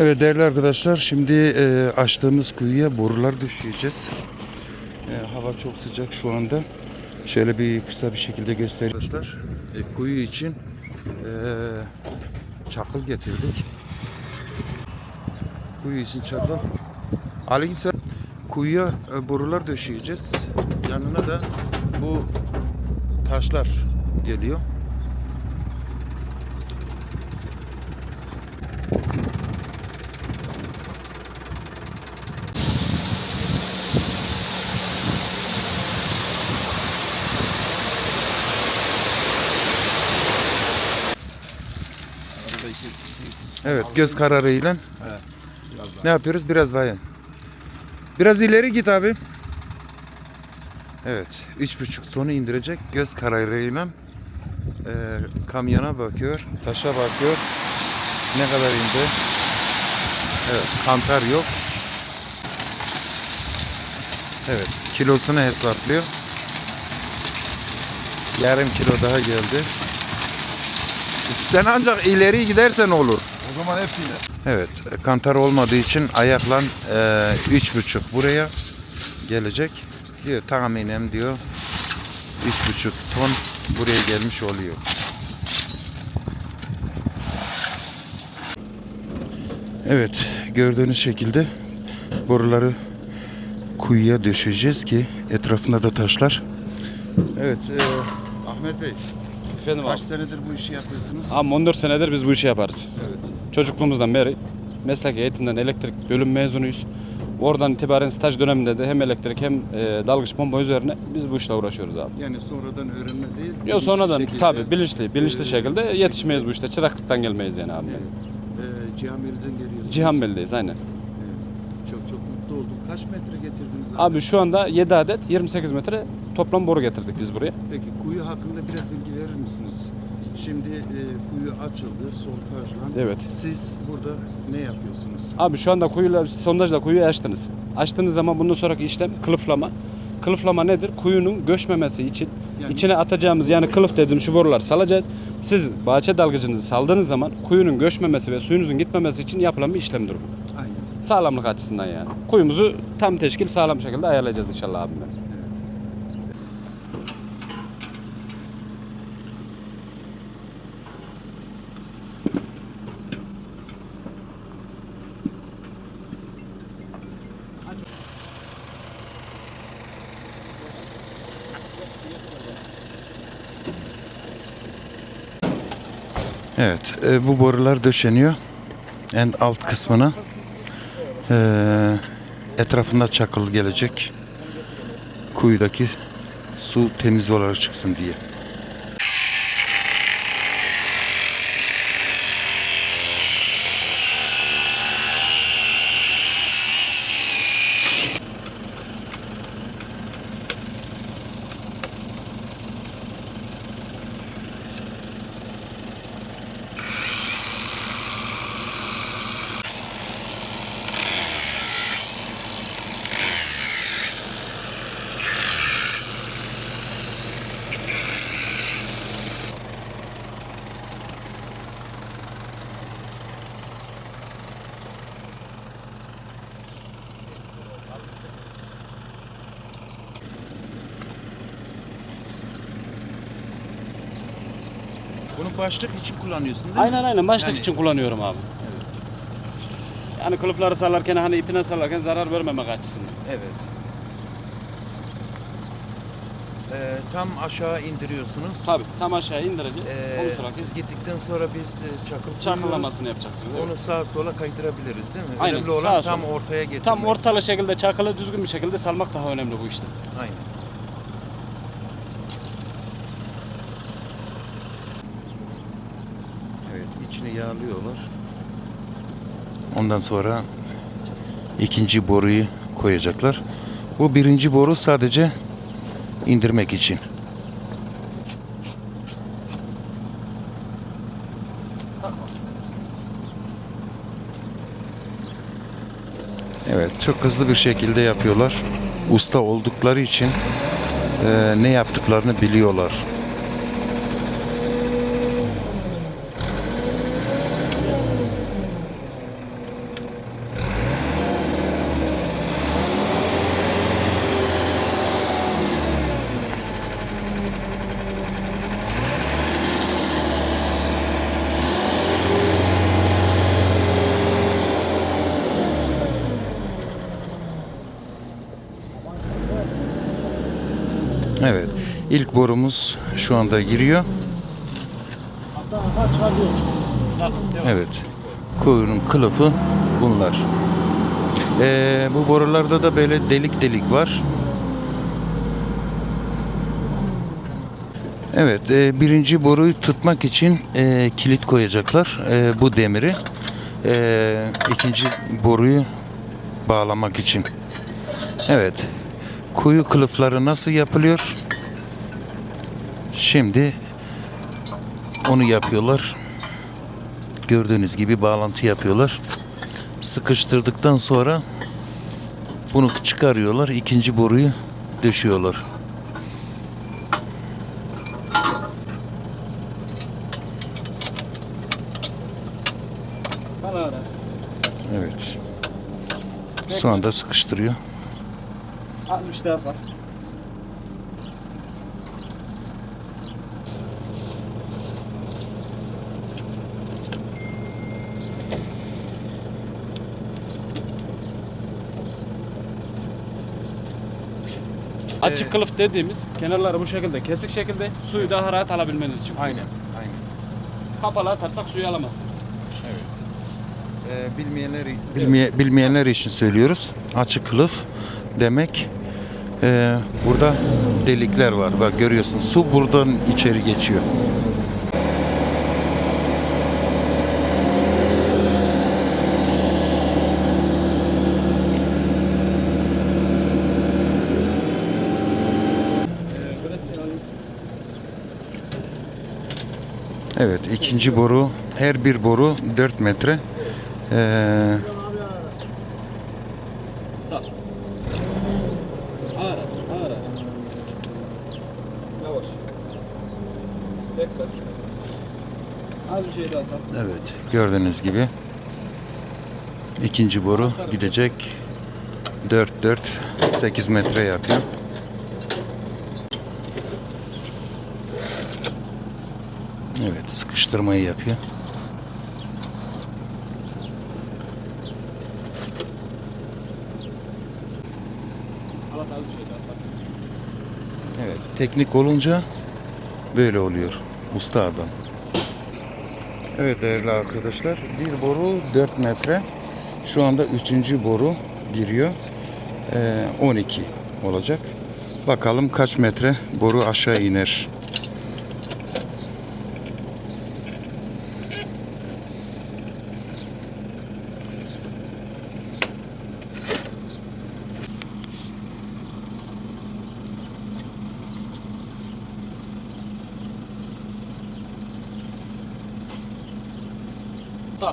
Evet değerli arkadaşlar şimdi e, açtığımız kuyuya borular düşeceğiz. E, hava çok sıcak şu anda. Şöyle bir kısa bir şekilde göstereyim. Arkadaşlar e, kuyu için e, çakıl getirdik. Kuyu için çakıl. Aleykümselam. Kuyuya e, borular döşeyeceğiz. Yanına da bu taşlar geliyor. Evet göz kararıyla. Ne yapıyoruz? Biraz daha yan. Biraz ileri git abi. Evet. Üç buçuk tonu indirecek. Göz kararıyla e, kamyona bakıyor. Taşa bakıyor. Ne kadar indi? Evet. Kantar yok. Evet. Kilosunu hesaplıyor. Yarım kilo daha geldi. Sen ancak ileri gidersen olur. Zaman hepsiyle. Evet, kantar olmadığı için ayakla e, üç buçuk buraya gelecek. Diyor tahminen diyor üç buçuk ton buraya gelmiş oluyor. Evet, gördüğünüz şekilde boruları kuyuya döşeceğiz ki etrafında da taşlar. Evet, e, Ahmet Bey, Efendim abi. kaç senedir bu işi yapıyorsunuz? Abi 14 senedir biz bu işi yaparız. Evet. Çocukluğumuzdan beri meslek eğitimden elektrik bölüm mezunuyuz. Oradan itibaren staj döneminde de hem elektrik hem e, dalgıç pompa üzerine biz bu işle uğraşıyoruz abi. Yani sonradan öğrenme değil. Yok bilinçli sonradan şekilde- tabii bilinçli, bilinçli e, şekilde yetişmeyiz bu işte. Çıraklıktan gelmeyiz yani abi. Evet. Ee, Cihanbeli'den geliyorsunuz. Cihanbeli'deyiz aynen. Evet. Çok çok mutlu oldum. Kaç metre getirdiniz abi? Abi şu anda 7 adet 28 metre toplam boru getirdik biz buraya. Peki kuyu hakkında biraz bilgi verir misiniz? Şimdi e, kuyu açıldı sondajla. Evet. Siz burada ne yapıyorsunuz? Abi şu anda kuyuyla, sondajla kuyuyu açtınız. Açtığınız zaman bundan sonraki işlem kılıflama. Kılıflama nedir? Kuyunun göçmemesi için Yani- içine atacağımız yani kılıf dediğim şu borular salacağız. Siz bahçe dalgıcınızı saldığınız zaman kuyunun göçmemesi ve suyunuzun gitmemesi için yapılan bir işlemdir bu. Aynen. Sağlamlık açısından yani. Kuyumuzu tam teşkil sağlam şekilde ayarlayacağız inşallah abim benim. Evet, e, bu borular döşeniyor. En alt kısmına. Ee, etrafında çakıl gelecek. Kuyudaki su temiz olarak çıksın diye. Başlık için kullanıyorsun değil Aynen aynen başlık Yani- için kullanıyorum abi. Yani kılıfları sallarken hani ipine sallarken zarar vermemek açısından. Evet. Ee, tam aşağı indiriyorsunuz. Tabii tam aşağı indireceğiz. Ee, sonra siz gittikten sonra biz e, çakıl çakıllamasını yapacaksınız. evet. Onu sağa sola kaydırabiliriz değil mi? Aynen, Önemli olan sağa tam sola. ortaya getirmek. Tam ortalı şekilde çakılı düzgün bir şekilde salmak daha önemli bu işte. Aynen. İçini yağlıyorlar. Ondan sonra ikinci boruyu koyacaklar. Bu birinci boru sadece indirmek için. Evet, çok hızlı bir şekilde yapıyorlar. Usta oldukları için eee, ne yaptıklarını biliyorlar. İlk borumuz şu anda giriyor. Evet. Kuyunun kılıfı bunlar. Ee, bu borularda da böyle delik delik var. Evet, e, birinci boruyu tutmak için e, kilit koyacaklar. E, bu demiri. E, ikinci boruyu bağlamak için. Evet. Kuyu kılıfları nasıl yapılıyor? Şimdi onu yapıyorlar. Gördüğünüz gibi bağlantı yapıyorlar. Sıkıştırdıktan sonra bunu çıkarıyorlar. ikinci boruyu döşüyorlar. Evet. Şu anda sıkıştırıyor. Az bir şey daha sar. Açık kılıf dediğimiz kenarları bu şekilde kesik şekilde suyu daha rahat alabilmeniz için. Aynen, aynen. Kapalı atarsak suyu alamazsınız. Evet. Ee, bilmeyenler bilmeye, bilmeyenler için söylüyoruz. Açık kılıf demek ee, burada delikler var. Bak görüyorsun. Su buradan içeri geçiyor. Evet, ikinci boru, her bir boru 4 metre. Ee, evet, gördüğünüz gibi ikinci boru gidecek 4 4 8 metre yapıyor. Evet, sıkıştırmayı yapıyor. Evet, teknik olunca böyle oluyor. Usta adam. Evet değerli arkadaşlar, bir boru 4 metre. Şu anda üçüncü boru giriyor. Ee, 12 olacak. Bakalım kaç metre boru aşağı iner. Sal.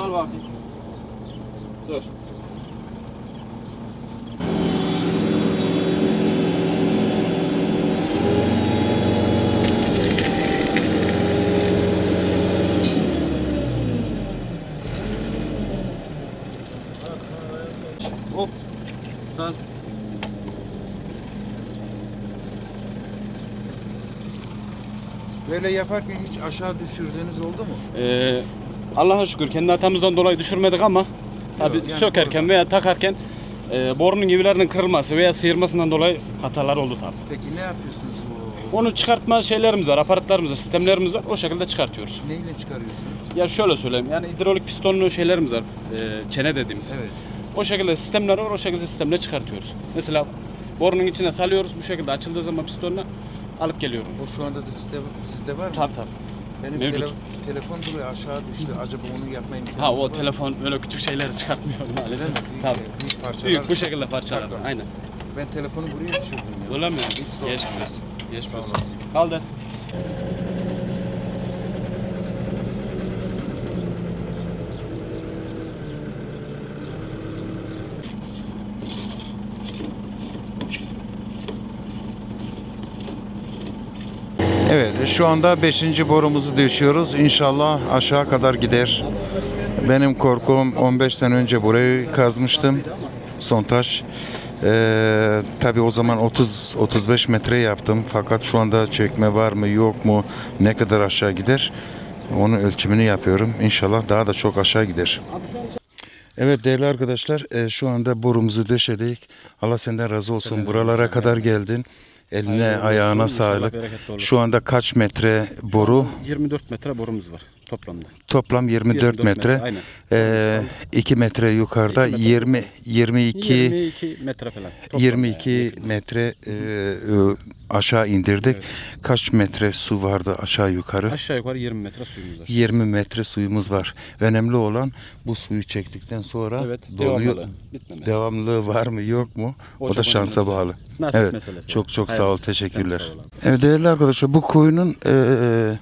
Sal bakayım. Dur. Hop. Sal. Böyle yaparken hiç aşağı düşürdüğünüz oldu mu? Ee, Allah'a şükür kendi hatamızdan dolayı düşürmedik ama tabi yani sökerken veya takarken e, borunun gibilerinin kırılması veya sıyırmasından dolayı hatalar oldu tabi. Peki ne yapıyorsunuz bu? Onu çıkartma şeylerimiz var, aparatlarımız var, sistemlerimiz var. O şekilde çıkartıyoruz. Neyle çıkarıyorsunuz? Ya şöyle söyleyeyim yani hidrolik pistonlu şeylerimiz var. e, çene dediğimiz. Evet. O şekilde sistemler var, o şekilde sistemle çıkartıyoruz. Mesela borunun içine salıyoruz bu şekilde açıldığı zaman pistonla alıp geliyorum. O şu anda da sizde, sizde var mı? Tabi tabi. Benim mevcut. tele- telefon buraya aşağı düştü. Acaba onu yapma imkanı Ha o telefon böyle küçük şeyleri çıkartmıyor maalesef. Büyük, Tabi. büyük parçalar. Büyük bu şekilde parçalar. Pardon. Aynen. Ben telefonu buraya düşürdüm ya. Öyle mi? Hiç zor. Geçmiş olsun. Geçmiş Sağ olsun. olasın. Kaldır. Evet şu anda 5. borumuzu döşüyoruz. İnşallah aşağı kadar gider. Benim korkum 15 sene önce burayı kazmıştım. Sontaş. Ee, tabii o zaman 30-35 metre yaptım. Fakat şu anda çökme var mı yok mu ne kadar aşağı gider onun ölçümünü yapıyorum. İnşallah daha da çok aşağı gider. Evet değerli arkadaşlar e, şu anda borumuzu döşedik. Allah senden razı olsun. Buralara kadar geldin. Eline Hayırlı olsun, ayağına inşallah sağlık. bereketli olur. Şu anda kaç metre boru? 24 metre borumuz var toplamda. Toplam 24, 24 metre. metre, aynen. Ee, 2 metre yukarıda İki metre. 20 22 22 metre falan. Toplamda 22 yani. metre e, e, aşağı indirdik. Kaç metre su vardı aşağı yukarı? Aşağı yukarı 20 metre suyumuz var. 20 metre suyumuz var. Önemli olan bu suyu çektikten sonra Evet, doluyor. bitmemesi. Devamlılığı var mı yok mu? O, O da şansa önemli. bağlı. Nasip evet. meselesi. Çok çok sağ ol. Hayırlısı. Teşekkürler. Sağ ol. Evet değerli arkadaşlar bu kuyunun e, e,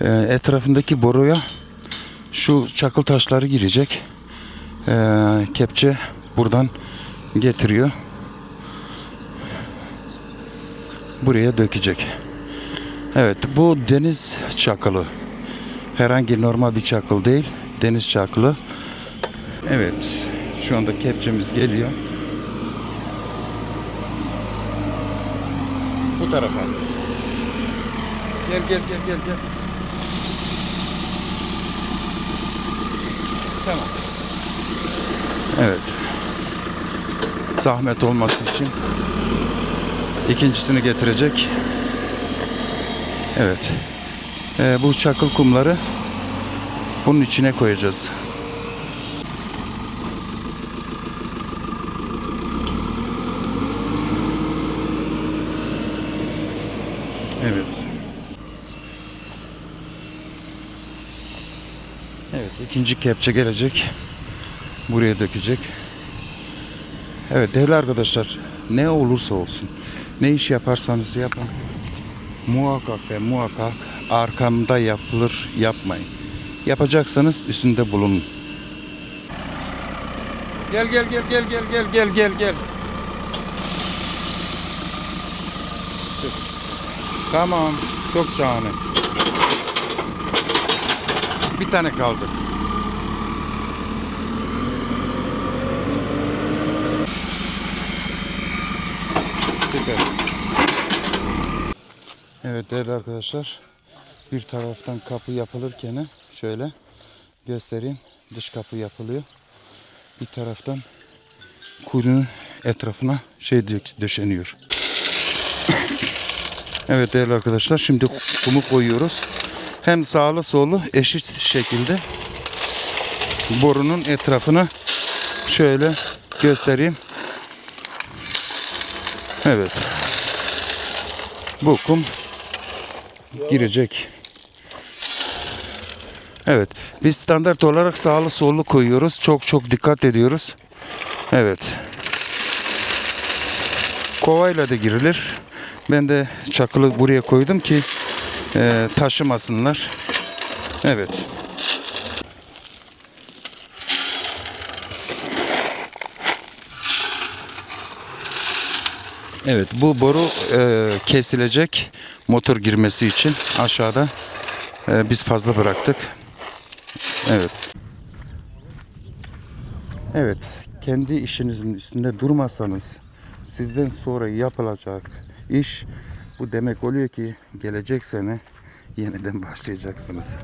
etrafındaki boruya şu çakıl taşları girecek. E, kepçe buradan getiriyor. Buraya dökecek. Evet bu deniz çakılı. Herhangi normal bir çakıl değil. Deniz çakılı. Evet şu anda kepçemiz geliyor. Bu tarafa. Gel gel gel gel gel. Tamam. Evet. Zahmet olması için ikincisini getirecek. Evet. Ee, bu çakıl kumları bunun içine koyacağız. Evet. Evet, ikinci kepçe gelecek. Buraya dökecek. Evet değerli arkadaşlar, ne olursa olsun, ne iş yaparsanız yapın, muhakkak ve muhakkak arkamda yapılır, yapmayın. Yapacaksanız üstünde bulunun. Gel gel gel gel gel gel gel gel gel. Tamam, çok şahane. Bir tane kaldı. Süper. Evet değerli arkadaşlar. Bir taraftan kapı yapılırken şöyle göstereyim. Dış kapı yapılıyor. Bir taraftan kuyunun etrafına şey dö- döşeniyor. Evet değerli arkadaşlar şimdi kumu koyuyoruz. Hem sağlı solu eşit şekilde borunun etrafına şöyle göstereyim. Evet. Bu kum girecek. Evet. Biz standart olarak sağlı sollu koyuyoruz. Çok çok dikkat ediyoruz. Evet. Kovayla da girilir. Ben de çakılı buraya koydum ki e, taşımasınlar. Evet. Evet bu boru e, kesilecek motor girmesi için aşağıda e, biz fazla bıraktık. Evet. Evet kendi işinizin üstünde durmasanız sizden sonra yapılacak iş bu demek oluyor ki gelecek sene yeniden başlayacaksınız.